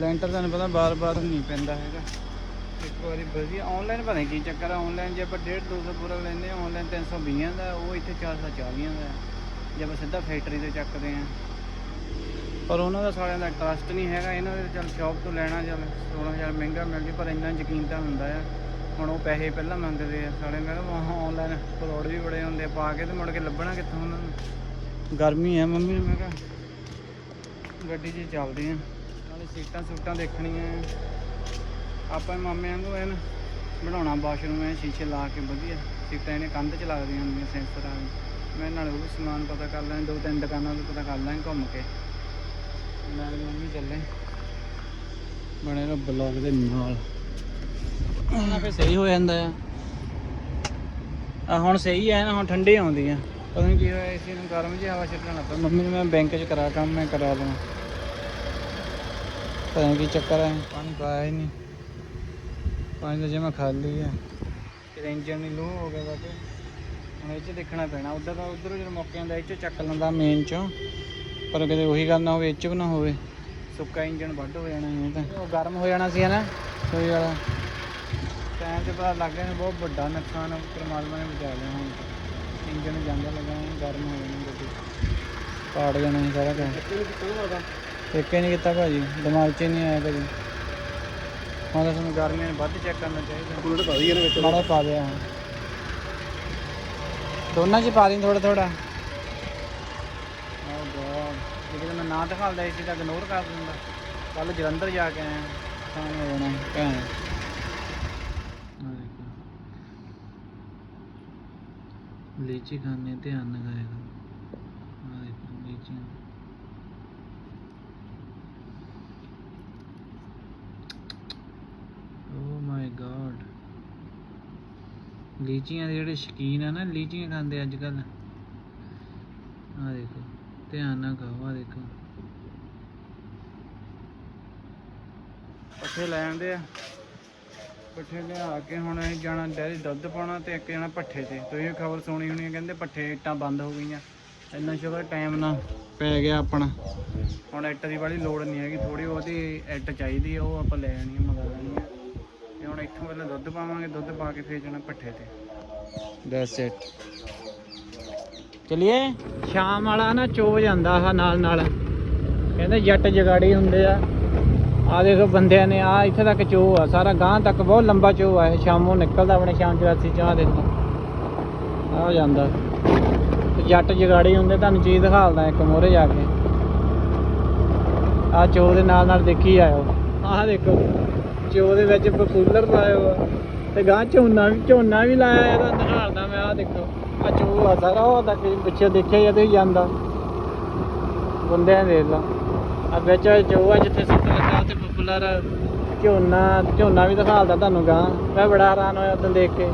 ਲੈਂਟਰ ਤੁਹਾਨੂੰ ਪਤਾ ਬਾਰ-ਬਾਰ ਨਹੀਂ ਪੈਂਦਾ ਹੈਗਾ। ਇੱਕ ਵਾਰੀ ਵਧੀਆ ਆਨਲਾਈਨ ਪਤਾ ਕੀ ਚੱਕਰ ਆ ਆਨਲਾਈਨ ਜੇ ਆਪਾਂ 1.5 200 ਪੂਰਾ ਲੈਂਦੇ ਆ ਆਨਲਾਈਨ 320 ਦਾ, ਉਹ ਇੱਥੇ 440 ਦਾ ਜੇ ਆਪਾਂ ਸਿੱਧਾ ਫੈਕਟਰੀ ਤੋਂ ਚੱਕਦੇ ਆ ਪਰ ਉਹਨਾਂ ਦਾ ਸਾਰਿਆਂ ਦਾ ਟਰਸਟ ਨਹੀਂ ਹੈਗਾ, ਇਹਨਾਂ ਦੇ ਚੱਲ ਸ਼ਾਪ ਤੋਂ ਲੈਣਾ, ਚੱਲ 16000 ਮਹਿੰਗਾ ਮਿਲ ਜੇ, ਪਰ ਇੰਨਾ ਯਕੀਨ ਤਾਂ ਹੁੰਦਾ ਆ। ਹੁਣ ਉਹ ਪੈਸੇ ਪਹਿਲਾਂ ਮੰਗਦੇ ਆ ਸਾਲੇ ਮੈਂ ਕਿਹਾ ਆਨਲਾਈਨ ਫਰੋਡ ਵੀ ਬੜੇ ਹੁੰਦੇ ਆ, ਪਾ ਕੇ ਤੇ ਮੁੜ ਕੇ ਲੱਭਣਾ ਕਿੱਥੋਂ ਉਹਨਾਂ ਨੂੰ। ਗਰਮੀ ਆ ਮੰਮੀ, ਮੈਂ ਕਿਹਾ ਗੱਡੀ 'ਚ ਚੱਲਦੇ ਆ ਨਾਲੇ ਸੀਟਾਂ ਸੂਟਾਂ ਦੇਖਣੀਆਂ। ਆਪਾਂ ਮਾਮੇ ਵਾਂਗੂ ਐਨ ਬਣਾਉਣਾ ਬਾਥਰੂਮ ਐ ਸ਼ੀਸ਼ੇ ਲਾ ਕੇ ਵਧੀਆ। ਸੀਟਾਂ ਇਹਨੇ ਕੰਧ 'ਚ ਲੱਗਦੀਆਂ ਹੁੰਦੀਆਂ ਸੈਂਸਰ ਆ ਮੈਂ ਨਾਲੇ ਉਹ ਵੀ ਸਮਾਨ ਪਤਾ ਕਰ ਲੈਣ ਦੋ ਤਿੰਨ ਦੁਕਾਨਾਂ ਤੋਂ ਪਤਾ ਕਰ ਲਾਂਗੇ ਘੁੰਮ ਕੇ। ਨਾਲ ਮੰਮੀ ਚੱਲੇ। ਬਣੇ ਰੋ ਬਲੌਗ ਦੇ ਨਾਲ। ਉਹਨਾਂ ਫੇ ਸਹੀ ਹੋ ਜਾਂਦਾ ਆ ਆ ਹੁਣ ਸਹੀ ਹੈ ਨਾ ਹੁਣ ਠੰਡੀ ਆਉਂਦੀ ਆ ਪਤਾ ਨਹੀਂ ਕੀ ਹੋਇਆ ਏਸੀ ਨੂੰ ਗਰਮ ਜਿਹਾ ਹਵਾ ਛੱਡਣ ਲੱਗਾ। ਮੰਮੀ ਨੂੰ ਮੈਂ ਬੈਂਕ 'ਚ ਕਰਾ ਕੰਮ ਮੈਂ ਕਰਾ ਲਵਾਂ ਪਤਾ ਨਹੀਂ ਕੀ ਚੱਕਰ ਹੈ ਪਾਣੀ ਪਾਇਆ ਹੀ ਨਹੀਂ। ਪਾਣੀ ਤਾਂ ਜਮਾ ਖਾਲੀ ਹੈ ਕਿਤੇ ਇੰਜਨ ਨਹੀਂ ਲੋ ਹੋ ਗਿਆ ਬਾਕੀ। ਹੁਣ ਇਹ 'ਚ ਦੇਖਣਾ ਪੈਣਾ। ਉਧਰ ਦਾ ਉਧਰੋਂ ਜਦੋਂ ਮੌਕੇ ਆਉਂਦਾ ਇਹ 'ਚੋਂ ਚੱਕ ਲੈਂਦਾ ਮੇਨ 'ਚੋਂ। ਪਰ ਕਿਤੇ ਉਹੀ ਗੱਲ ਨਾ ਹੋਵੇ, ਇਹ 'ਚ ਨਾ ਹੋਵੇ। ਸੁੱਕਾ ਇੰਜਨ ਵੱਢ ਹੋ ਜਾਣਾ ਇਹ ਤਾਂ। ਉਹ ਗਰਮ ਹੋ ਜਾਣਾ ਸੀ ਨਾ ਕੋਈ ਵਾਲਾ ਟਾਈਮ ਤੇ ਪਤਾ ਲੱਗ ਗਿਆ ਬਹੁਤ ਵੱਡਾ ਨੁਕਸਾਨ ਪਰਮਾਤਮਾ ਨੇ ਬਚਾ ਲਿਆ ਹੁਣ। ਇੰਜਨ ਜਾਂਦਾ ਲੱਗਾ, ਗਰਮ ਹੋ ਜਾਣਾ ਗੱਡੀ। ਪਾੜ ਜਾਣਾ ਸਾਰਾ ਕੁਝ ਇੱਕੇ ਨਹੀਂ ਕੀਤਾ ਭਾਜੀ ਦਿਮਾਗ 'ਚ ਹੀ ਨਹੀਂ ਆਇਆ ਕਦੀ। ਹੁਣ ਤਾਂ ਤੁਹਾਨੂੰ ਗਰਮੀਆਂ ਨੂੰ ਵੱਧ ਚੈੱਕ ਕਰਨਾ ਚਾਹੀਦਾ। ਬੁਲਟ ਪਾ ਦਈਏ ਨਾ ਵਿੱਚ। ਮਾੜਾ ਪਾ ਦਿਆ। ਹਾਂ ਦੋਨਾਂ 'ਚ ਪਾ ਦੀ ਥੋੜਾ ਥੋੜਾ ਓ ਗॉड ਜਿਹੜੇ ਮੈਂ ਨਾ ਦਿਖਾਉਂਦਾ ਸੀ ਤਾਂ ਇਗਨੋਰ ਕਰ ਦਿੰਦਾ। ਕੱਲ ਜਲੰਧਰ ਜਾ ਕੇ ਆਇਆ। ਤਾਂ ਹੋ ਜਾਣਾ ਭੈਣ। ਲੀਚੀ ਖਾਣੇ ਧਿਆਨ ਨਾਲ ਖਾਏਗਾ ਆ ਦੇਖੋ ਲੀਚੀ ਓ ਮਾਈ ਗॉड ਲੀਚੀਆਂ ਦੇ ਜਿਹੜੇ ਸ਼ੌਕੀਨ ਆ ਨਾ, ਲੀਚੀਆਂ ਖਾਂਦੇ ਅੱਜ ਕੱਲ ਆ ਦੇਖੋ, ਧਿਆਨ ਨਾਲ ਖਾਓ ਆ ਦੇਖੋ। ਪੱਠੇ ਲੈ ਆਉਂਦੇ ਆ। ਪੱਠੇ ਲਿਆ ਕੇ ਹੁਣ ਅਸੀਂ ਜਾਣਾ ਡੈਰੀ ਦੁੱਧ ਪਾਉਣਾ ਤੇ ਇੱਕ ਜਾਣਾ ਪੱਠੇ ਤੇ। ਤੁਸੀਂ ਖਬਰ ਸੁਣੀ ਹੋਣੀ ਹੈ ਕਹਿੰਦੇ ਪੱਠੇ ਇੱਟਾਂ ਬੰਦ ਹੋ ਗਈਆਂ। ਇੰਨਾ ਸ਼ੁਕਰ ਟਾਈਮ ਨਾ ਪੈ ਗਿਆ ਆਪਣਾ। ਹੁਣ ਇੱਟ ਦੀ ਵਾਲੀ ਲੋੜ ਨਹੀਂ ਹੈਗੀ ਥੋੜੀ ਬਹੁਤੀ ਇੱਟ ਚਾਹੀਦੀ ਆ, ਉਹ ਆਪਾਂ ਲੈ ਆਣੀ ਆ, ਮੰਗਾ ਲੈਣੀ ਆ। ਤੇ ਹੁਣ ਇੱਥੋਂ ਪਹਿਲਾਂ ਦੁੱਧ ਪਾਵਾਂਗੇ, ਦੁੱਧ ਪਾ ਕੇ ਫੇਰ ਜਾਣਾ ਪੱਠੇ ਤੇ। ਦੈਟਸ ਇਟ ਚਲਿਏ? ਸ਼ਾਮ ਵਾਲਾ ਨਾ ਚੋ ਜਾਂਦਾ ਆ ਨਾਲ ਨਾਲ। ਕਹਿੰਦੇ ਜੱਟ ਜਗਾੜੀ ਹੁੰਦੇ ਆ। ਆ ਦੇਖੋ ਬੰਦਿਆਂ ਨੇ ਆ ਇੱਥੇ ਤੱਕ ਚੋ ਆ। ਸਾਰਾ ਗਾਂ ਤੱਕ ਬਹੁਤ ਲੰਬਾ ਚੋ ਆ ਇਹ। ਸ਼ਾਮੋਂ ਨਿਕਲਦਾ ਆਪਣੇ ਸ਼ਾਮ 84 ਚ ਆ ਦੇਖੋ ਆ ਜਾਂਦਾ। ਤੇ ਜੱਟ ਜਗਾੜੀ ਹੁੰਦੇ ਤੁਹਾਨੂੰ ਚੀਜ਼ ਦਿਖਾਲਦਾ ਇੱਕ ਮੋਰੇ ਜਾ ਕੇ। ਆ ਚੋ ਦੇ ਨਾਲ ਨਾਲ ਦੇਖੀ ਆਇਓ। ਆਹ ਦੇਖੋ ਚੋ ਦੇ ਵਿੱਚ ਪਪੂਲਰ ਲਾਇਓ ਆ। ਤੇ ਗਾਂ ਝੋਨਾ ਵੀ ਝੋਨਾ ਵੀ ਲਾਇਆ ਇਹਦਾ ਦਿਖਾਲਦਾ ਮੈਂ ਆ ਦੇਖੋ। ਆ ਚੋ ਆ ਸਾਰਾ ਉਹ ਤੱਕ ਪਿੱਛੇ ਦੇਖਿਆ ਜਦ ਹੀ ਜਾਂਦਾ। ਬੰਦਿਆਂ ਦੇ ਲਾ। ਆ ਵਿੱਚ ਚੋ ਆ ਜਿੱਥੇ ਸੁੱਕ ਲੱਗਾ ਤੇ ਪਪੂਲਰ ਝੋਨਾ ਝੋਨਾ ਵੀ ਦਿਖਾਲਦਾ ਤੁਹਾਨੂੰ ਗਾਂ ਮੈਂ ਬੜਾ ਹੈਰਾਨ ਹੋਇਆ ਉਦੋਂ ਦੇਖ ਕੇ।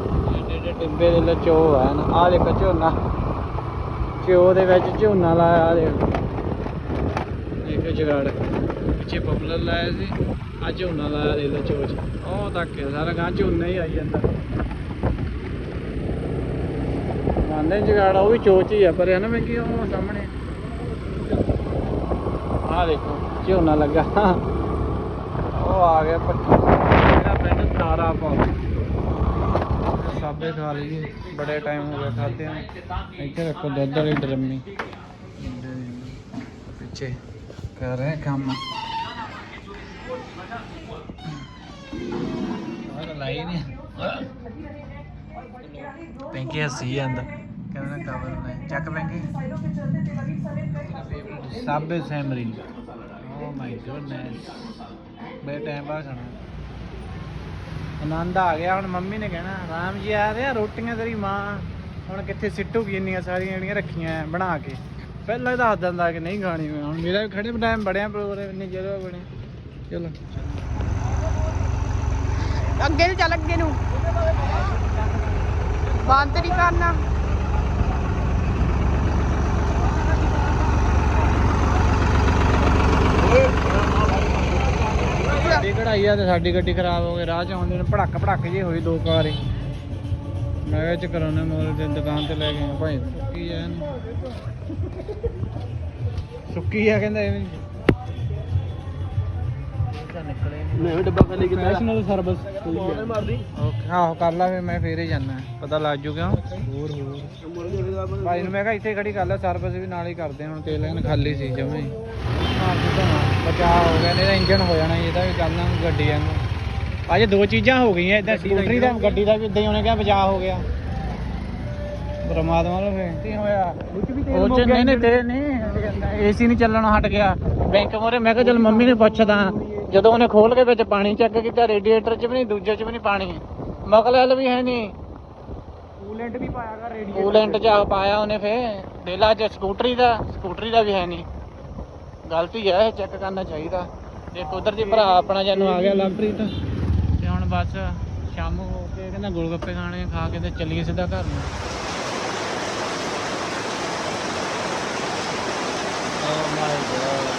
ਏਡੇ ਟਿੱਬੇ ਦੇ ਵਿੱਚ ਚੋ ਆ ਨਾ ਆ ਦੇਖੋ ਝੋਨਾ। ਚੋ ਦੇ ਵਿੱਚ ਝੋਨਾ ਲਾਇਆ ਆ ਦੇਖੋ। ਦੇਖੋ ਜਗਾੜ। ਪਿੱਛੇ ਪਪੂਲਰ ਲਾਇਆ ਸੀ। ਆ ਝੋਨਾ ਲਾਇਆ ਦੇ ਲੋ ਚੋਚ ਉਹ ਤੱਕ ਸਾਰਾ ਗਾਂ ਝੋਨਾ ਹੀ ਆਈ ਜਾਂਦਾ। ਮੰਨਦੇ ਜਗਾੜ ਉਹ ਵੀ ਚੋਚ ਹੀ ਆ, ਪਰ ਹੈ ਨਾ ਮੈਂ ਕੀ ਉਹ ਸਾਹਮਣੇ? ਆ ਦੇਖੋ, ਝੋਨਾ ਲੱਗਾ। ਉਹ ਆ ਗਿਆ ਪੱਠਾ। ਮੇਰਾ ਪਿੰਡ ਤਾਰਾ ਪਾਉ ਸਾਬੇ ਖਾ ਲਈ ਬੜੇ ਟਾਈਮ ਹੋ ਗਿਆ ਖਾਦੇ ਇੱਥੇ ਰੱਖੋ ਦੁੱਧ ਵਾਲੀ ਡਰਮੀ। ਪਿੱਛੇ ਕਰ ਰਹੇ ਕੰਮ। ਲਾਈ ਨਹੀਂ। ਪੈਂਕੀ ਹੱਸੀ ਜਾਂਦਾ। ਕਹਿੰਦਾ ਕਵਰ ਨਹੀਂ ਚੱਕ ਪੈਂਕੀ। ਸਾਬੇ ਸੈਮਰੀ। ਓ ਮਾਈ ਗੁੱਡਨੈਸ ਬੜੇ ਟਾਈਮ ਬਾਅਦ ਖਾਣਾ। ਆਨੰਦ ਆ ਗਿਆ। ਹੁਣ ਮੰਮੀ ਨੇ ਕਹਿਣਾ ਰਾਮ ਜੀ ਆ ਰਿਹਾ ਰੋਟੀਆਂ ਤੇਰੀ ਮਾਂ। ਹੁਣ ਕਿੱਥੇ ਸਿੱਟੂਗੀ ਇੰਨੀਆਂ ਸਾਰੀਆਂ ਜਿਹੜੀਆਂ ਰੱਖੀਆਂ ਬਣਾ ਕੇ। ਪਹਿਲਾਂ ਦੱਸ ਦਿੰਦਾ ਕਿ ਨਹੀਂ ਖਾਣੀ ਮੈਂ। ਹੁਣ ਮੇਰਾ ਵੀ ਖੜੇ ਟਾਈਮ ਬੜਿਆ ਪ੍ਰੋਗਰਾਮ ਇੰਨੇ ਜਦੋਂ ਬਣੇ। ਚਲੋ। ਅੱਗੇ ਨੂੰ ਚੱਲ ਅੱਗੇ ਨੂੰ। ਬੰਦ ਨਹੀਂ ਕਰਨਾ। ਕਢਾਈ ਆ ਤੇ ਸਾਡੀ ਗੱਡੀ ਖਰਾਬ ਹੋ ਗਈ ਰਾਹ ਚ ਆਉਂਦੇ ਨੇ ਭੜਕ ਭੜਕ ਜੇ ਹੋਈ ਦੋ ਕਾਰੇ ਮੈਂ ਕਿਹਾ ਚ ਕਰਾਉਣੇ ਮੋਲ ਦੇ ਦੁਕਾਨ ਤੇ ਲੈ ਗਏ ਭਾਈ ਸੁੱਕੀ ਆ ਸੁੱਕੀ ਆ ਕਹਿੰਦਾ ਐਵੇਂ ਤਾਂ ਨਿਕਲੇ ਨਹੀਂ ਮੈਂ ਡੱਬਾ ਖਾਲੀ ਕੀਤਾ Professional ਸਰਵਿਸ ਕੋਈ ਮਾਰਦੀ। ਓਕੇ ਆਹੋ ਕਰ ਲਾ ਫਿਰ ਮੈਂ ਫੇਰ ਹੀ ਜਾਣਾ ਪਤਾ ਲੱਗ ਜੂਗਾ ਹੋਰ ਹੋਰ। ਭਾਈ ਨੂੰ ਮੈਂ ਕਿਹਾ ਇੱਥੇ ਖੜੀ ਕਰ ਲੈ ਸਰਵਿਸ ਵੀ ਨਾਲ ਹੀ ਕਰਦੇ ਹੁਣ ਤੇਲ ਇਹਨਾਂ ਖਾਲੀ ਸੀ ਜਮੇ ਹੀ। ਬਚਾਅ ਹੋ ਗਿਆ ਨਹੀਂ ਤਾਂ ਇੰਜਨ ਹੋ ਜਾਣਾ ਸੀ, ਇਹਦਾ ਵੀ ਕਰਨਾ ਗੱਡੀ ਵਾਂਗੂ ਅਜੇ ਦੋ ਚੀਜ਼ਾਂ ਹੋ ਗਈਆਂ ਇਦਾਂ ਸਕੂਟਰੀ ਦਾ ਗੱਡੀ ਦਾ ਵੀ ਇਦਾਂ ਹੀ ਕਿਹਾ ਗਿਆ। ਪਰਮਾਤਮਾ ਨੂੰ ਬੇਨਤੀ ਹੋਇਆ? ਉਹ ਚ ਨਹੀਂ ਨਹੀਂ ਤੇਰੇ ਨਹੀਂ ਏਸੀ ਨਹੀਂ ਚੱਲਣਾ ਹਟ ਗਿਆ। ਬੈਂਕ ਮੋਰੇ ਮੈਂ ਕਿਹਾ ਚਲ ਮੰਮੀ ਨੂੰ ਪੁੱਛਦਾ। ਜਦੋਂ ਉਹਨੇ ਖੋਲ ਕੇ ਵਿੱਚ ਪਾਣੀ ਚੈੱਕ ਕੀਤਾ ਰੇਡੀਏਟਰ 'ਚ ਵੀ ਨਹੀਂ ਦੂਜੇ 'ਚ ਵੀ ਨਹੀਂ ਪਾਣੀ। ਮਗਲ ਹਲ ਵੀ ਹੈ ਨਹੀਂ। ਕੂਲੈਂਟ ਵੀ ਪਾਇਆ ਕਰ ਰੇਡੀਏਟਰ ਕੂਲੈਂਟ 'ਚ ਪਾਇਆ ਉਹਨੇ ਫੇ ਦੇਲਾ ਚ ਸਕੂਟਰੀ ਦਾ ਸਕੂਟਰੀ ਦਾ ਵੀ ਹੈ ਨਹੀਂ। ਗਲਤੀ ਹੈ ਚੈੱਕ ਕਰਨਾ ਚਾਹੀਦਾ। ਇੱਕ ਉਧਰ ਦੀ ਭਰਾ ਆਪਣਾ ਜਾਨੂੰ ਆ ਗਿਆ ਲਵਪ੍ਰੀਤ। ਤੇ ਹੁਣ ਬਸ ਸ਼ਾਮ ਹੋ ਕੇ ਕਹਿੰਦਾ ਗੋਲਗੱਪੇ ਖਾਣੇ ਖਾ ਕੇ ਤੇ ਚੱਲੀਏ ਸਿੱਧਾ ਘਰ ਨੂੰ। Oh my god.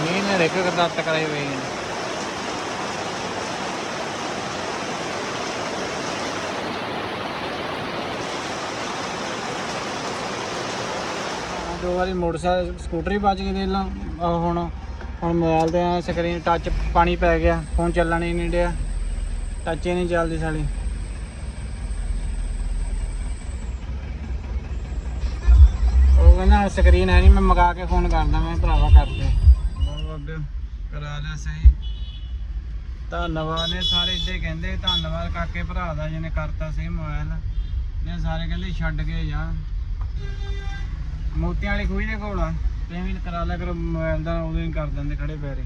ਮੀਂਹ ਨੇ ਰੇਕ ਕਰਦਾਤ ਕਰਾਈ ਹੋਈ ਹੈ, ਦੋ ਵਾਰੀ ਮੋਟਰਸਾਈਕਲ, ਸਕੂਟਰੀ ਬਚ ਗਈ ਦੇ ਲਾ ਹੁਣ ਹੁਣ ਮੋਬਾਈਲ ਤੇ ਸਕਰੀਨ ਟੱਚ ਪਾਣੀ ਪੈ ਗਿਆ ਫੋਨ ਚੱਲਣ ਹੀ ਨਹੀਂ ਡਿਆ ਟੱਚ ਹੀ ਨਹੀਂ ਚੱਲਦੀ ਸਾਲੀ। ਉਹ ਕਹਿੰਦਾ ਸਕਰੀਨ ਹੈ ਨਹੀਂ ਮੈਂ ਮਗਾ ਕੇ ਫੋਨ ਕਰਦਾ, ਮੈਂ ਭਰਾਵਾ ਕਰਦੇ ਬਾਬੇ ਕਰਾ ਲਿਆ ਸਹੀ। ਧੰਨਵਾਦ ਨੇ ਸਾਰੇ ਇੱਦੇ ਕਹਿੰਦੇ, ਧੰਨਵਾਦ ਕਾਕੇ ਭਰਾ ਦਾ ਜਿਹਨੇ ਕਰਤਾ ਸਹੀ ਮੋਬਾਈਲ ਨੇ ਸਾਰੇ ਕਹਿੰਦੇ ਛੱਡ ਕੇ ਜਾ। ਮੋਤੀਆਂ ਵਾਲੀ ਖੂਹੀ ਦੇ ਕੋਲ ਆ। ਤੁਸੀਂ ਕਰਾ ਲਿਆ ਕਰੋ ਮੋਬਾਈਲ ਦਾ, ਉਦੋਂ ਹੀ ਕਰ ਦਿੰਦੇ ਖੜੇ ਪੈਰੇ।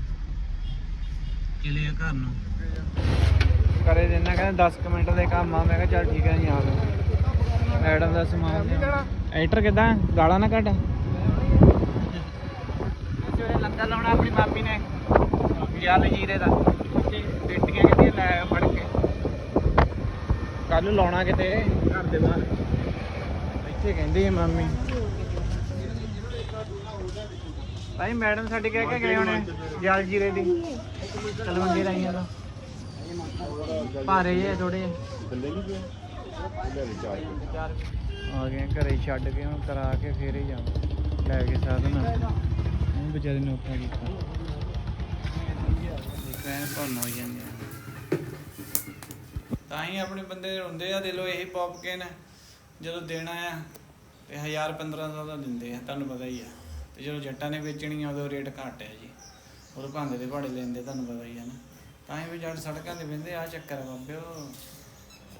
ਚਲੇ ਆ ਘਰ ਨੂੰ। ਕਰੇ ਦੇਣਾ ਕਹਿੰਦਾ 10 ਮਿੰਟ ਦੇ ਕੰਮ ਆ। ਮੈਂ ਕਿਹਾ ਚੱਲ ਠੀਕ ਹੈ ਜੀ ਆ ਮੈਡਮ ਦਾ ਸਮਾਨ ਐਡਿਟਰ ਕਿਦਾਂ? ਗਾਲਾਂ ਨਾ ਕੱਢ। ਲੰਗਰ ਲਾਉਣਾ ਆਪਣੀ ਮਾਮੀ ਨੇ ਜਲ ਜੀਰੇ ਦਾ। ਪੇਟੀਆਂ ਕਿਤੇ ਲੈ ਫੜ ਕੇ। ਕੱਲ ਨੂੰ ਲਾਉਣਾ ਕਿਤੇ ਘਰ ਦੇ ਬਾਹਰ। ਇੱਥੇ ਕਹਿੰਦੀ ਹੈ ਮਾਮੀ। ਭਾਈ ਮੈਡਮ ਸਾਡੀ ਕਹਿ ਕੇ ਗਏ ਹੋਣੇ ਜਲ ਜੀਰੇ ਦੀ। ਤਲਵੰਡੀ ਰਾਈਆਂ ਦਾ ਭਾਰੇ ਜੇ ਥੋੜੇ ਆ ਗਏ ਘਰੇ ਛੱਡ ਕੇ ਹੁਣ ਕਰਾ ਕੇ ਫੇਰ ਹੀ ਜਾਵਾਂ। ਲੈ ਕੇ ਸਾਧਨ। ਉਹ ਵਿਚਾਰੇ ਨੇ ਉੱਪਰ ਕੀਤਾ ਦੇਖਾਂ ਭੰਨ ਹੋ ਜਾਂਦੇ ਆ। ਤਾਂ ਹੀ ਆਪਣੇ ਬੰਦੇ ਰੋਂਦੇ ਆ ਦਿਲੋਂ ਇਹੀ ਪੌਪਕੇਨ ਜਦੋਂ ਦੇਣਾ ਆ ਤੇ 1000 1500 ਦਾ ਦਿੰਦੇ ਆ ਤੁਹਾਨੂੰ ਪਤਾ ਹੀ ਆ। ਤੇ ਜਦੋਂ ਜੱਟਾਂ ਨੇ ਵੇਚਣੀ ਆ ਉਦੋਂ ਰੇਟ ਘੱਟ ਹੈ ਜੀ। ਉਦੋਂ ਭਾਂਦੇ ਦੇ ਭਾੜੇ ਲੈਂਦੇ ਤੁਹਾਨੂੰ ਪਤਾ ਹੀ ਆ ਨਾ। ਤਾਂ ਹੀ ਵੀ ਜੱਟ ਸੜਕਾਂ ਤੇ ਬੰਦੇ ਆ ਚੱਕਰ ਆ ਬਾਬਿਓ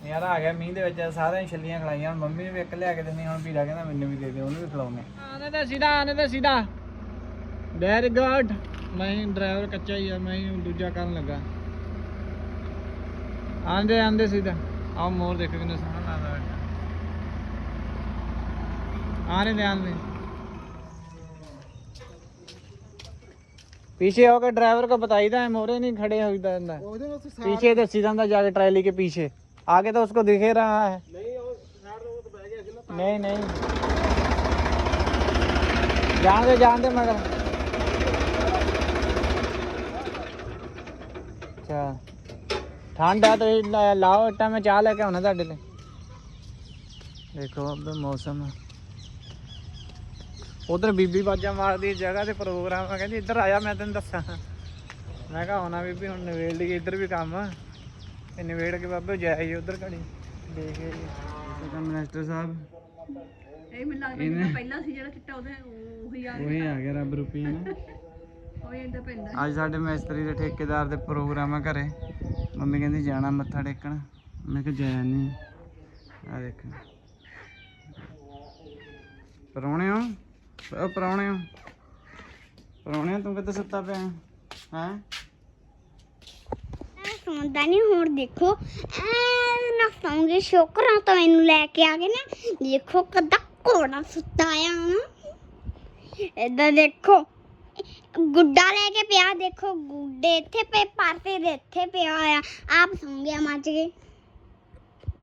ਯਾਰ ਆ ਗਿਆ ਮੀਂਹ ਦੇ ਵਿੱਚ ਸਾਰਿਆਂ ਛੱਲੀਆਂ ਖਲਾਈਆਂ। ਹੁਣ ਮੰਮੀ ਨੇ ਵੀ ਇੱਕ ਲਿਆ ਕੇ ਦਿੰਦੀ ਹੁਣ ਵੀਰਾ ਕਹਿੰਦਾ ਮੈਨੂੰ ਵੀ ਦੇ ਦੇ ਉਹਨੂੰ ਵੀ ਖਿਲਾਉਣੇ ਆਨੇ ਤਾਂ ਸਿੱਧਾ ਆਨੇ ਤਾਂ ਸਿੱਧਾ। ਵੈਰੀ ਗੁੱਡ ਮੈਂ ਡਰਾਈਵਰ ਕੱਚਾ ਹੀ ਆ ਮੈਂ ਹੀ ਦੂਜਾ ਕਰਨ ਲੱਗਾ ਆਂਦੇ ਆਂਦੇ ਸਿੱਧਾ ਆਓ ਮੋਰ ਦੇਖੋ ਕਿੰਨਾ ਸੋਹਣਾ ਲੱਗਦਾ ਬੈਠਾ ਆਨੇ ਦੇ ਆਨੇ पीछे होकर ड्राइवर को बताईदा है मोरे नहीं खड़े होईदा है ਉਹਦੇ ਵਾਸਤੇ पीछे तो सीधा अंदर जाके ट्रैली के पीछे आगे तो उसको दिखे रहा है ਨਹੀਂ ਉਹ ਸਾਈਡ ਤੋਂ ਤਾਂ ਬਹਿ ਗਿਆ ਸੀ ਨਾ नहीं नहीं जान दे जान दे मगर ਠੰਡ ਆ ਤੇ ਲਾ- ਲਾਓ ਇੱਟਾਂ ਮੈਂ ਚਾਹ ਲੈ ਕੇ ਆਉਣਾ ਤੁਹਾਡੇ ਲਈ। ਦੇਖੋ ਅਬ ਮੌਸਮ। ਉਧਰ ਬੀਬੀ ਬਾਜਾ ਮਾਰਦੀ ਜਗ੍ਹਾ ਤੇ ਪ੍ਰੋਗਰਾਮ ਆ ਕਹਿੰਦੀ ਇੱਧਰ ਆਇਆ ਮੈਂ ਤੈਨੂੰ ਦੱਸਾਂ। ਮੈਂ ਕਿਹਾ ਹੋਣਾ ਬੀਬੀ ਹੁਣ ਨਵੇੜ ਲਈ ਇੱਧਰ ਵੀ ਕੰਮ। ਇਹ ਨਵੇੜ ਕੇ ਬਾਬੇ ਜਾਈ ਉਧਰ ਘੜੀ। ਦੇਖ ਕੇ ਮਿਨਿਸਟਰ ਸਾਹਿਬ। ਇਹ ਮੈਨੂੰ ਲੱਗਦਾ ਪਹਿਲਾਂ ਸੀ ਜਿਹੜਾ ਚਿੱਟਾ ਉਹਦੇ ਉਹੀ ਆ ਗਿਆ। ਰੱਬ ਰੂਪੀ ਨਾ। ਅੱਜ ਸਾਡੇ ਮਿਸਤਰੀ ਦੇ ਠੇਕੇਦਾਰ ਦੇ ਪ੍ਰੋਗਰਾਮ ਆ ਘਰੇ। ਮੰਮੀ ਕਹਿੰਦੀ ਜਾਣਾ ਮੱਥਾ ਟੇਕਣ। ਮੈਂ ਕਿਹਾ ਜਾਇਆ ਨਹੀਂ ਆ ਦੇਖ। ਪਰੌਣੇ ਹੋ? ਉਹ ਪਰੌਣੇ ਹੋ। ਪਰੌਣੇ ਤੂੰ ਕਿੱਥੇ ਸੁੱਤਾ ਪਿਆ ਹੈ? ਸੌਂਦਾ ਨਹੀਂ ਹੁਣ ਦੇਖੋ। ਐ ਨਾ ਸੌਂਗੇ, ਸ਼ੁਕਰਾਂ ਤਾਂ ਇਹਨੂੰ ਲੈ ਕੇ ਆ ਗਏ ਨਾ। ਦੇਖੋ ਕਦਾ ਘੋੜਾ ਸੁੱਤਾ ਆ। ਇਦਾਂ ਦੇਖੋ। ਗੁੱਡਾ ਲੈ ਕੇ ਪਿਆ, ਦੇਖੋ ਗੁੱਡੇ ਇੱਥੇ ਪਏ ਪਾਸੇ ਦੇ ਇੱਥੇ ਪਿਆ ਆ ਆਪ ਸੌਂ ਗਿਆ ਮੱਚ ਗਏ